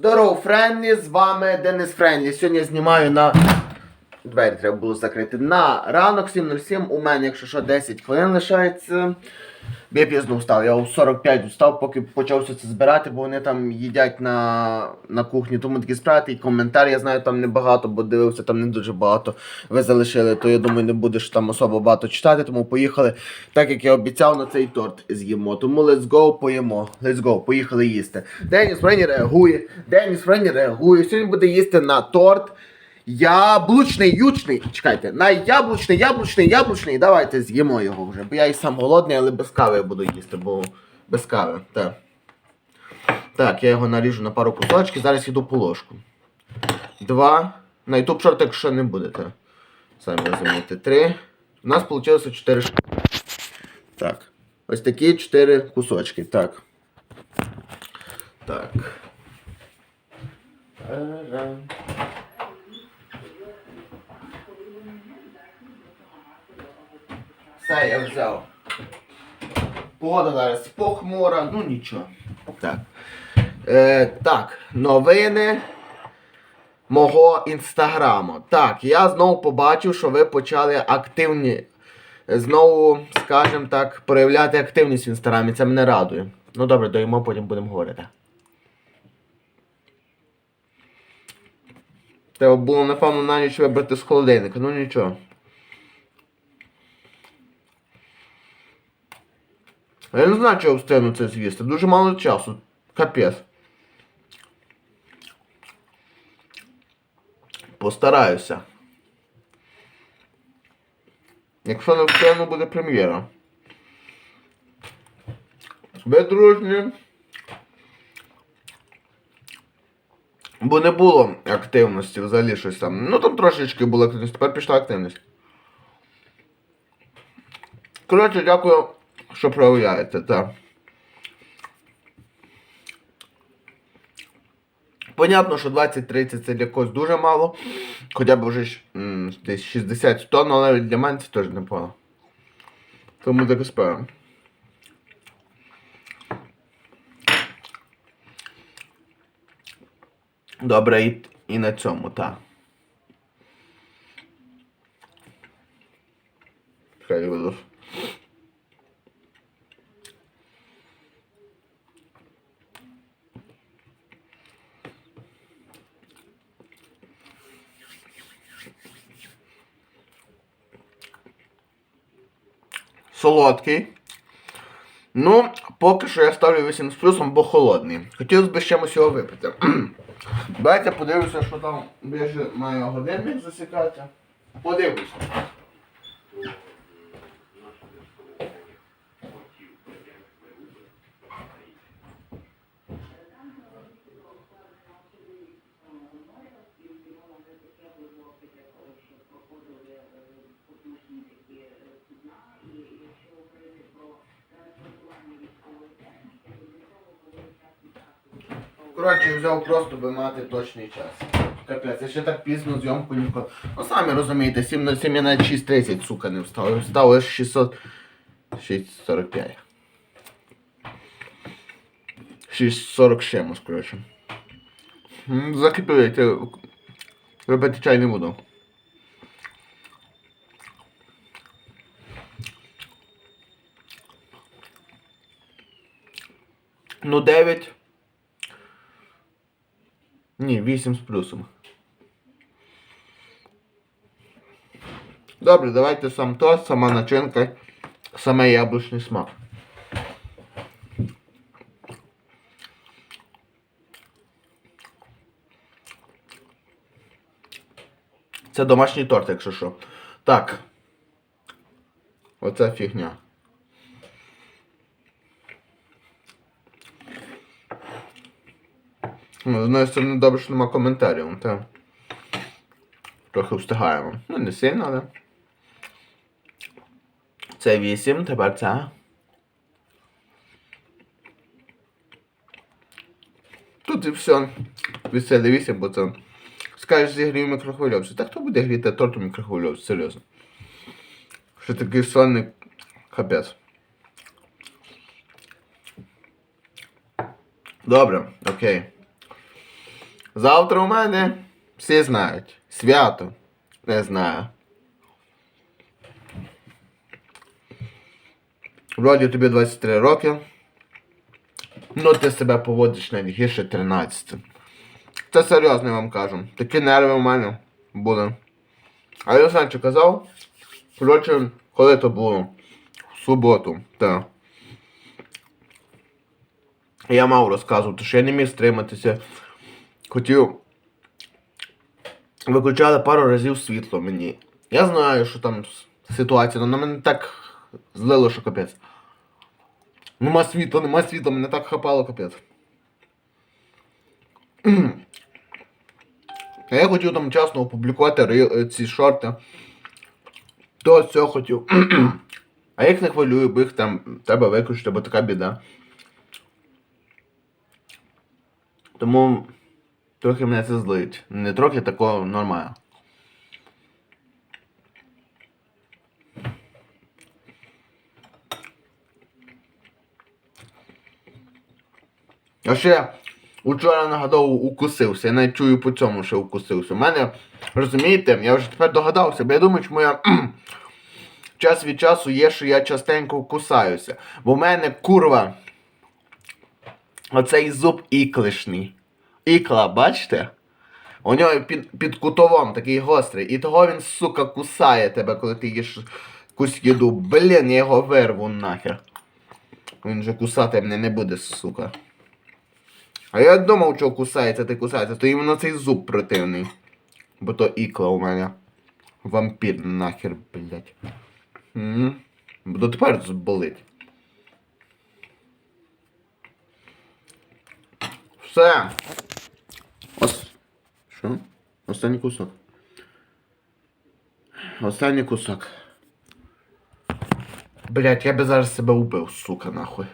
Здоров, Френлі, з вами Денис Френлі. Сьогодні я знімаю на. Двері треба було закрити. На ранок 7.07. У мене, якщо що, 10 хвилин лишається. Я пізно встав. Я у 45 встав, поки почався це збирати, бо вони там їдять на, на кухні. Тому такі справи, і коментар, я знаю, там небагато, бо дивився, там не дуже багато ви залишили, то я думаю, не будеш там особо багато читати, тому поїхали, так як я обіцяв, на цей торт з'їмо. Тому let's go, поїмо. Let's go, поїхали їсти. Деніс Френі реагує, Деніс Френі реагує. Сьогодні буде їсти на торт. Яблучний, ючний. Чекайте, на яблучний, яблучний, яблучний. Давайте з'їмо його вже. Бо я і сам голодний, але без кави я буду їсти, бо без кави. Так. Так, я його наріжу на пару кусочків, зараз йду по ложку. Два. На YouTube шорт, якщо не будете. Самі розумієте. Три. У нас вийшло чотири штуки. Так. Ось такі чотири кусочки. Так. Так. Та-рам. Я взяв. Погода зараз похмура, ну нічого. Так. Е, так, новини мого інстаграму. Так, я знову побачив, що ви почали активні. Знову, скажімо так, проявляти активність в інстаграмі. Це мене радує. Ну добре, доїмо, потім будемо говорити. Треба було, напевно, на ніч вибрати з холодильника, ну нічого. Я не знаю, чого встигну це з'їсти. Дуже мало часу. Капець. Постараюся. Якщо не встигну, буде прем'єра. Ви дружні. Бо не було активності взагалі щось там. Ну там трошечки була активність, тепер пішла активність. Коротше, дякую, що проявляєте, так. Понятно, що 20-30 це для когось дуже мало. Хоча б вже десь 60-100, але навіть для мене це теж непогано. Тому так і. Добре, і, і на цьому, так. Солодкий. Ну, поки що я ставлю 8 з плюсом, бо холодний. Хотілося б чимось його випити. Давайте подивимося, що там я ще маю годинник засікати. Подивлюся. Коротше, взяв просто би мати точний час. Капець, я ще так пізно зйомку ніколи. Ну самі розумієте, 7 на 7 я навіть 6.30, сука, не встав. Встав аж 600... 6.45. 6.40 чимось, коротше. Закипів, я робити чай не буду. Ну 9. Ні, 8 з плюсом. Добре, давайте сам тост, сама начинка, саме яблучний смак. Це домашній торт, якщо що. Так. Оце фігня. З одної сторони добре, що нема коментарів, та трохи встигаємо. Ну, не сильно, але. Це 8, тепер це. Тут і все. Веселі 8, бо це. Скажеш, зігрію мікрохвильовці. Так хто буде гріти торт у мікрохвильовці, серйозно. Що такий сонний капець. Добре, окей. Завтра у мене всі знають. Свято. Не знаю. Вроді тобі 23 роки. Ну ти себе поводиш навіть гірше 13. Це серйозно я вам кажу. Такі нерви у мене були. А я що казав. Коротше, коли то було? В суботу, так. Я мав розказувати, що я не міг стриматися. Хотів. Виключали пару разів світло мені. Я знаю, що там ситуація, але на мене так злило, що капець. Нема світла, нема світла, мене так хапало капець. Я хотів там чесно опублікувати е, ці шорти. То все хотів. А їх не хвилюю, бо їх там треба виключити, бо така біда. Тому трохи мене це злить. Не трохи такого нормально. А ще учора нагадав укусився. Я навіть чую по цьому, що укусився. У мене, розумієте, я вже тепер догадався, бо я думаю, чому я час від часу є, що я частенько кусаюся. Бо в мене курва. Оцей зуб іклишний. Ікла, бачите? У нього під, під кутовом такий гострий. І того він, сука, кусає тебе, коли ти їш якусь їду. Блін, я його вирву нахер. Він же кусати мене не буде, сука. А я думав, що кусається, ти кусається, то іменно цей зуб противний. Бо то ікла у мене. Вампір нахер, блять. Бо тепер болить. Все. Що? Останній кусок. Останній кусок. Блять, я би зараз себе убив, сука, нахуй.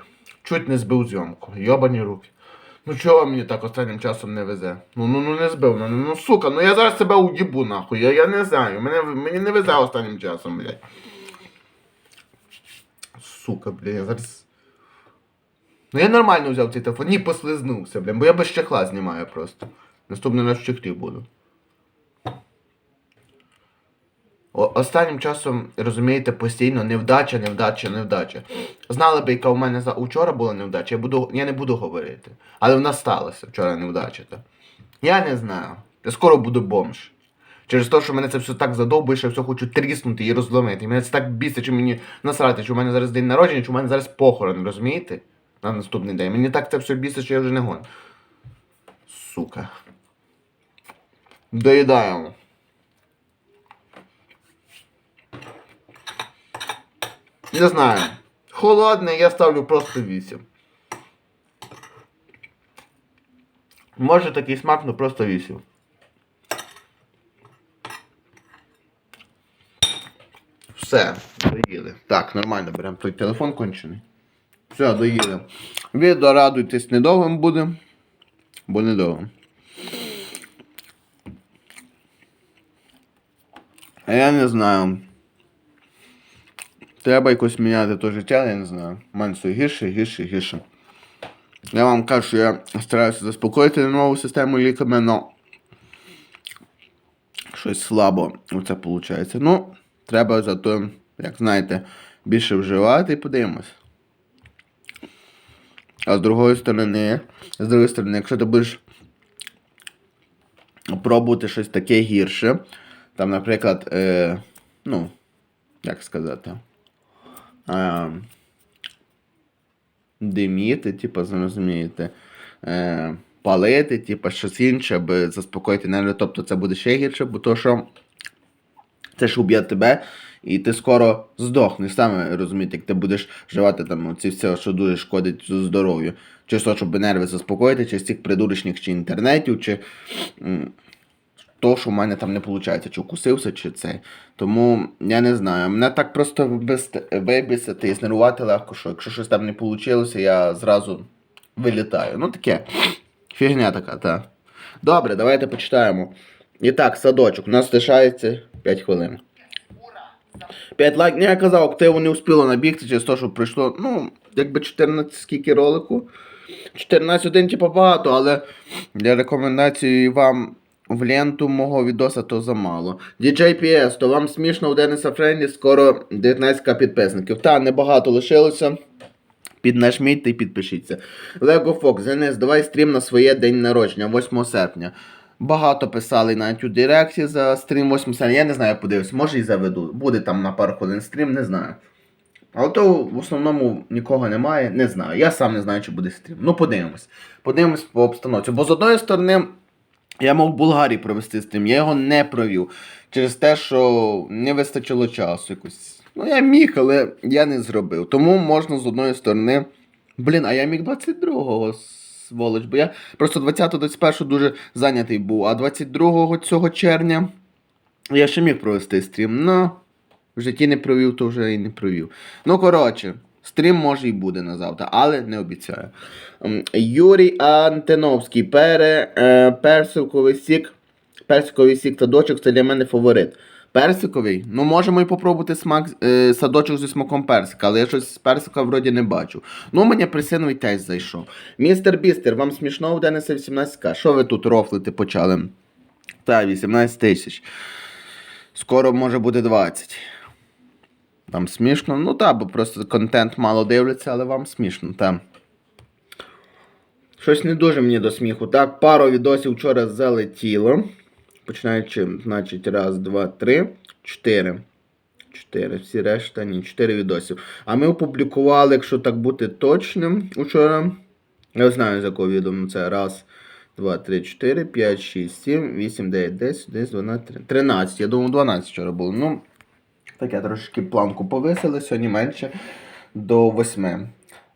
Чуть не збив зйомку. Йобані руки. Ну чого мені так останнім часом не везе? Ну ну ну не збив, ну, ну сука, ну я зараз себе уїбу нахуй. Я, я не знаю. Мене, мені не везе останнім часом, блядь. Сука, блядь, я зараз. Ну я нормально взяв цей телефон, ні, послизнувся, блядь, бо я без чехла знімаю просто. Наступний раз в буду. Останнім часом, розумієте, постійно невдача, невдача, невдача. Знали б, яка у мене за учора була невдача, я, буду, я не буду говорити. Але вона сталася вчора невдача. Та. Я не знаю. Я скоро буду бомж. Через те, що мене це все так задовбує, що я все хочу тріснути і розломити. І мене це так бісить, що мені насрати, що у мене зараз день народження, що у мене зараз похорон, розумієте? На наступний день. Мені так це все бісить, що я вже не гон. Сука. Доїдаємо. Не знаю. Холодне, я ставлю просто 8. Може такий смак, ну просто 8. Все, доїли. Так, нормально беремо той телефон кончений. Все, доїли. Відео радуйтесь, недовгим буде. Бо недовгим. А я не знаю. Треба якось міняти то життя, я не знаю. У мене все гірше, гірше, гірше. Я вам кажу, що я стараюся заспокоїти нову систему ліками, але щось слабо оце виходить. Ну, треба зато, як знаєте, більше вживати і подивимось. А з другої сторони, з другої сторони, якщо ти будеш пробувати щось таке гірше, там, наприклад, е, ну, як сказати, е, диміти, типу, зрозумієте, е, палити, типу, щось інше, аби заспокоїти нерви, тобто це буде ще гірше, бо то, що це ж уб'є тебе, і ти скоро здохнеш. Саме розумієте, як ти будеш вживати там ці все, що дуже шкодить здоров'ю. Чи то, щоб нерви заспокоїти, чи з цих придурочних чи інтернетів, чи то, що в мене там не виходить, чи укусився, чи це. Тому я не знаю. Мене так просто вибісити і знервувати легко, що якщо щось там не вийшло, я зразу вилітаю. Ну таке. Фігня така, так. Добре, давайте почитаємо. І так, садочок. У нас лишається 5 хвилин. 5 лайків. Ну, я казав, активу не успіло набігти через те, що прийшло, ну, якби 14 скільки ролику. 14 один, типу, багато, але для рекомендації вам в ленту мого відоса то замало. DJ PS, то вам смішно у Дениса Френлі скоро 19к підписників. Та, небагато лишилося. Піднажміть та підпишіться. Lego Fox, Денис, давай стрім на своє день народження, 8 серпня. Багато писали навіть у Директі за стрім 8 серпня. Я не знаю, я може і заведу. Буде там на пару хвилин стрім, не знаю. Але то в основному нікого немає, не знаю. Я сам не знаю, чи буде стрім. Ну, подивимось. Подивимось по обстановці. Бо з одної сторони, я мав в провести стрім, я його не провів. Через те, що не вистачило часу якось. Ну, я міг, але я не зробив. Тому можна з одної сторони. Блін, а я міг 22-го, сволоч, бо я просто 20-21 дуже зайнятий був, а 22 цього червня я ще міг провести стрім. Ну, в житті не провів, то вже і не провів. Ну, коротше, стрім може і буде на завтра, але не обіцяю. Ем, Юрій Антиновський, пере, е, персиковий сік. Персиковий сік садочок це для мене фаворит. Персиковий? Ну, можемо і попробувати смак е, садочок зі смаком персика, але я щось з персика вроді не бачу. Ну, мені апельсиновий теж зайшов. Містер Бістер, вам смішно у Дениса 18к? Що ви тут рофлити почали? Та, 18 тисяч. Скоро може буде 20. Вам смішно? Ну так, бо просто контент мало дивляться, але вам смішно, так. Щось не дуже мені до сміху. Так, пару відосів вчора залетіло. Починаючи, значить, раз, два, три, чотири. Чотири. Всі решта, ні, чотири відосів. А ми опублікували, якщо так бути точним, учора. Я знаю, з якого відео ну, це. Раз, два, три, чотири, п'ять, шість, сім, вісім, дев'ять, десять, десять, дванадцять, тринадцять. Я думав, 12 вчора було. Ну, таке трошки планку повисили, сьогодні менше до восьми.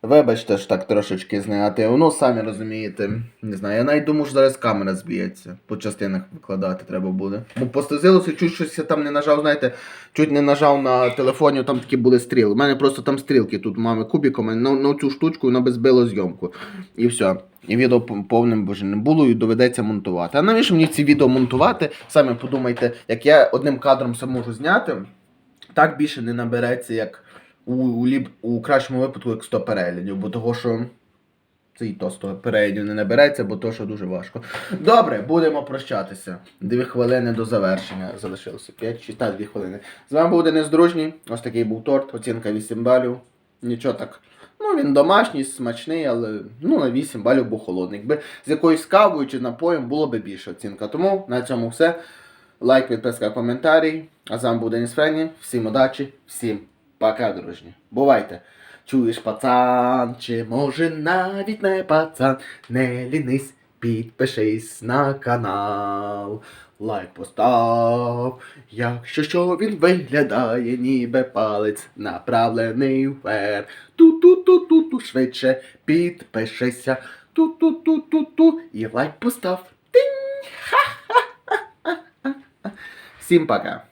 Вибачте ж так трошечки зняти. Ну, самі розумієте, не знаю. Я навіть думаю, що зараз камера зб'ється. По частинах викладати треба буде. Бо постазилося, чуть щось я там не нажав, знаєте, чуть не нажав на телефоні, там такі були стріли. У мене просто там стрілки тут мами кубіками на, на цю штучку вона би збила зйомку. І все. І відео повним боже не було, і доведеться монтувати. А навіщо мені ці відео монтувати? Самі подумайте, як я одним кадром все можу зняти, так більше не набереться, як у, у, ліп, у кращому випадку, як 100 переглядів, бо того, що це і то 100 переглядів не набереться, бо то, що дуже важко. Добре, будемо прощатися. Дві хвилини до завершення. Залишилося 5 чи та 2 хвилини. З вами був Денис Дружній. Ось такий був торт, оцінка 8 балів. Нічого так. Ну, він домашній, смачний, але ну, на 8 балів був холодний. Якби з якоюсь кавою чи напоєм було б більше оцінка. Тому на цьому все. Лайк, підписка, коментарі. А з вами був Деніс Френі. Всім удачі, всім пока, дружні. Бувайте. Чуєш, пацан, чи може навіть не пацан, не лінись, підпишись на канал. Лайк постав, якщо що він виглядає, ніби палець направлений вверх. Ту-ту-ту-ту-ту, швидше підпишися. Ту-ту-ту-ту-ту. І лайк постав. Тинь! Ха-ха-ха-ха-ха. Всім пока.